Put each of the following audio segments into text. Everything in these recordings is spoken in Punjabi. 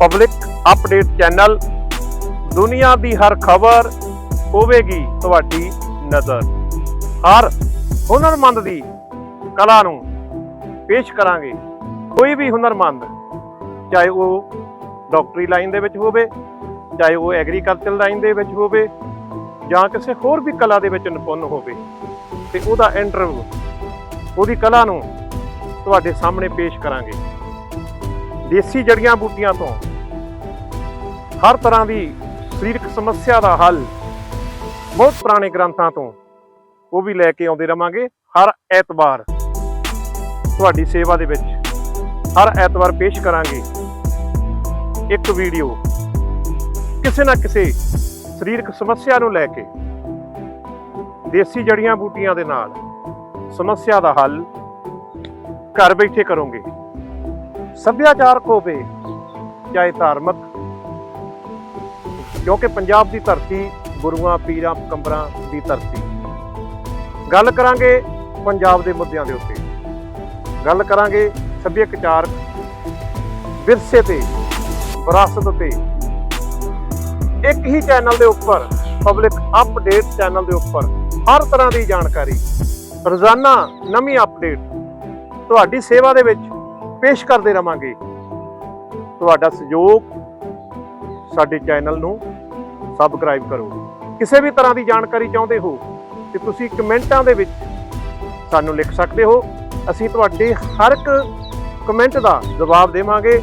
ਪਬਲਿਕ ਅਪਡੇਟ ਚੈਨਲ ਦੁਨੀਆ ਦੀ ਹਰ ਖਬਰ ਹੋਵੇਗੀ ਤੁਹਾਡੀ ਨਜ਼ਰ। ਹਰ ਹੁਨਰਮੰਦ ਦੀ ਕਲਾ ਨੂੰ ਪੇਸ਼ ਕਰਾਂਗੇ। ਕੋਈ ਵੀ ਹੁਨਰਮੰਦ, ਚਾਹੇ ਉਹ ਡਾਕਟਰੀ ਲਾਈਨ ਦੇ ਵਿੱਚ ਹੋਵੇ, ਚਾਹੇ ਉਹ ਐਗਰੀਕਲਚਰ ਲਾਈਨ ਦੇ ਵਿੱਚ ਹੋਵੇ, ਜਾਂ ਕਿਸੇ ਹੋਰ ਵੀ ਕਲਾ ਦੇ ਵਿੱਚ ਨਿਪੁੰਨ ਹੋਵੇ, ਤੇ ਉਹਦਾ ਇੰਟਰਵਿਊ ਉਹਦੀ ਕਲਾ ਨੂੰ ਤੁਹਾਡੇ ਸਾਹਮਣੇ ਪੇਸ਼ ਕਰਾਂਗੇ। ਦੇਸੀ ਜੜੀਆਂ ਬੂਟੀਆਂ ਤੋਂ। ਹਰ ਤਰ੍ਹਾਂ ਦੀ ਸਰੀਰਕ ਸਮੱਸਿਆ ਦਾ ਹੱਲ ਬਹੁਤ ਪੁਰਾਣੇ ਗ੍ਰੰਥਾਂ ਤੋਂ ਉਹ ਵੀ ਲੈ ਕੇ ਆਉਂਦੇ ਰਵਾਂਗੇ ਹਰ ਐਤਵਾਰ। ਤੁਹਾਡੀ ਸੇਵਾ ਦੇ ਵਿੱਚ ਹਰ ਐਤਵਾਰ ਪੇਸ਼ ਕਰਾਂਗੇ ਇੱਕ ਵੀਡੀਓ ਕਿਸੇ ਨਾ ਕਿਸੇ ਸਰੀਰਕ ਸਮੱਸਿਆ ਨੂੰ ਲੈ ਕੇ। ਦੇਸੀ ਜੜੀਆਂ ਬੂਟੀਆਂ ਦੇ ਨਾਲ ਸਮੱਸਿਆ ਦਾ ਹੱਲ ਘਰ ਬੈਠੇ ਕਰੋਗੇ। ਸੱਭਿਆਚਾਰਕ ਹੋਵੇ, ਚਾਹੇ ਧਾਰਮਿਕ, ਕਿਉਂਕਿ ਪੰਜਾਬ ਦੀ ਧਰਤੀ ਗੁਰੂਆਂ, ਪੀਰਾਂ ਕੰਬਰਾਂ ਦੀ ਧਰਤੀ। ਗੱਲ ਕਰਾਂਗੇ ਪੰਜਾਬ ਦੇ ਮੁੱਦਿਆਂ ਦੇ ਉੱਤੇ। ਗੱਲ ਕਰਾਂਗੇ ਸੱਭਿਆਚਾਰਕ ਵਿਰਸੇ ਤੇ, ਵਿਰਾਸਤ ਤੇ। ਇੱਕ ਹੀ ਚੈਨਲ ਦੇ ਉੱਪਰ, ਪਬਲਿਕ ਅਪਡੇਟ ਚੈਨਲ ਦੇ ਉੱਪਰ ਹਰ ਤਰ੍ਹਾਂ ਦੀ ਜਾਣਕਾਰੀ। ਰੋਜ਼ਾਨਾ ਨਵੀਂ ਅਪਡੇਟ। ਤੁਹਾਡੀ ਸੇਵਾ ਦੇ ਵਿੱਚ ਪੇਸ਼ ਕਰਦੇ ਰਵਾਂਗੇ। ਤੁਹਾਡਾ ਸਹਿਯੋਗ ਸਾਡੇ ਚੈਨਲ ਨੂੰ ਸਬਸਕ੍ਰਾਈਬ ਕਰੋ। ਕਿਸੇ ਵੀ ਤਰ੍ਹਾਂ ਦੀ ਜਾਣਕਾਰੀ ਚਾਹੁੰਦੇ ਹੋ ਤੇ ਤੁਸੀਂ ਕਮੈਂਟਾਂ ਦੇ ਵਿੱਚ ਸਾਨੂੰ ਲਿਖ ਸਕਦੇ ਹੋ। ਅਸੀਂ ਤੁਹਾਡੇ ਹਰ ਇੱਕ ਕਮੈਂਟ ਦਾ ਜਵਾਬ ਦੇਵਾਂਗੇ।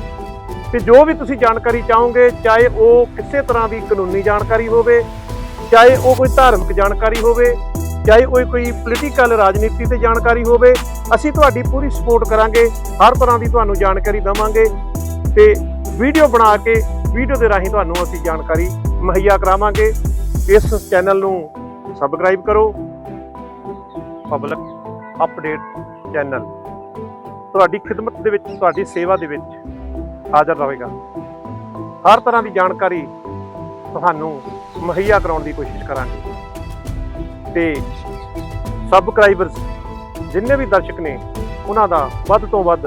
ਤੇ ਜੋ ਵੀ ਤੁਸੀਂ ਜਾਣਕਾਰੀ ਚਾਹੋਗੇ, ਚਾਹੇ ਉਹ ਕਿਸੇ ਤਰ੍ਹਾਂ ਦੀ ਕਾਨੂੰਨੀ ਜਾਣਕਾਰੀ ਹੋਵੇ, ਚਾਹੇ ਉਹ ਕੋਈ ਧਾਰਮਿਕ ਜਾਣਕਾਰੀ ਹੋਵੇ ਚਾਹੇ ਉਹ ਕੋਈ ਪੋਲੀਟੀਕਲ ਰਾਜਨੀਤੀ ਤੇ ਜਾਣਕਾਰੀ ਹੋਵੇ, ਅਸੀਂ ਤੁਹਾਡੀ ਪੂਰੀ ਸਪੋਰਟ ਕਰਾਂਗੇ। ਹਰ ਤਰ੍ਹਾਂ ਦੀ ਤੁਹਾਨੂੰ ਜਾਣਕਾਰੀ ਦਵਾਂਗੇ ਤੇ ਵੀਡੀਓ ਬਣਾ ਕੇ ਵੀਡੀਓ ਦੇ ਰਾਹੀਂ ਤੁਹਾਨੂੰ ਅਸੀਂ ਜਾਣਕਾਰੀ ਮੁਹੱਈਆ ਕਰਾਵਾਂਗੇ। ਇਸ ਚੈਨਲ ਨੂੰ ਸਬਸਕ੍ਰਾਈਬ ਕਰੋ। ਪਬਲਿਕ ਅਪਡੇਟ ਚੈਨਲ ਤੁਹਾਡੀ ਖਿਦਮਤ ਦੇ ਵਿੱਚ, ਤੁਹਾਡੀ ਸੇਵਾ ਦੇ ਵਿੱਚ ਹਾਜ਼ਰ ਰਹੇਗਾ। ਹਰ ਤਰ੍ਹਾਂ ਦੀ ਜਾਣਕਾਰੀ ਤੁਹਾਨੂੰ ਮੁਹੱਈਆ ਕਰਾਉਣ ਦੀ ਕੋਸ਼ਿਸ਼ ਕਰਾਂਗੇ। ਤੇ ਸਬਸਕ੍ਰਾਈਬਰਸ ਜਿੰਨੇ ਵੀ ਦਰਸ਼ਕ ਨੇ, ਉਹਨਾਂ ਦਾ ਵੱਧ ਤੋਂ ਵੱਧ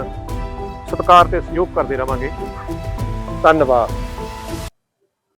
ਸਤਿਕਾਰ ਤੇ ਸਹਿਯੋਗ ਕਰਦੇ ਰਵਾਂਗੇ। ਧੰਨਵਾਦ।